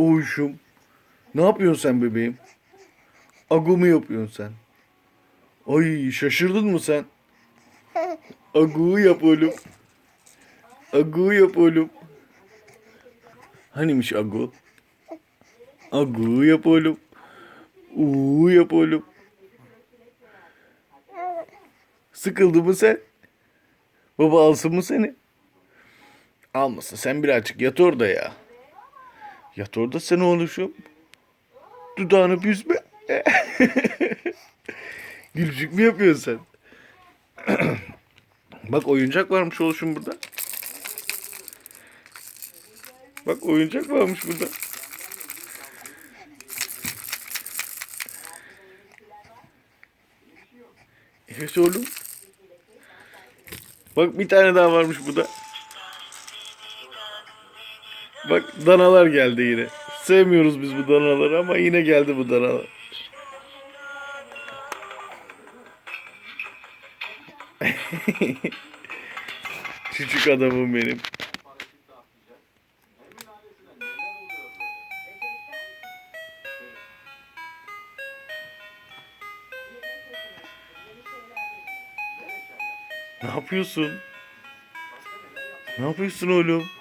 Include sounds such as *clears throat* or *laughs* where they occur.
Oğuşum. Ne yapıyorsun sen bebeğim? Agu mu yapıyorsun sen? Ay şaşırdın mı sen? Agu yap oğlum. Agu yap oğlum. Hanimiş Agu? Agu yap oğlum. Uuu yap oğlum. Sıkıldı mı sen? Baba alsın mı seni? Almasın sen birazcık yat orada ya. Yat orada sen oğluşum. Dudağını büzme. *laughs* Gülücük mü yapıyorsun sen? *clears throat* Bak oyuncak varmış oluşum burada. Bak oyuncak varmış burada. Evet oğlum. Bak bir tane daha varmış burada. Bak danalar geldi yine. Sevmiyoruz biz bu danaları ama yine geldi bu danalar. *laughs* Küçük adamım benim. Ne yapıyorsun? Ne yapıyorsun oğlum?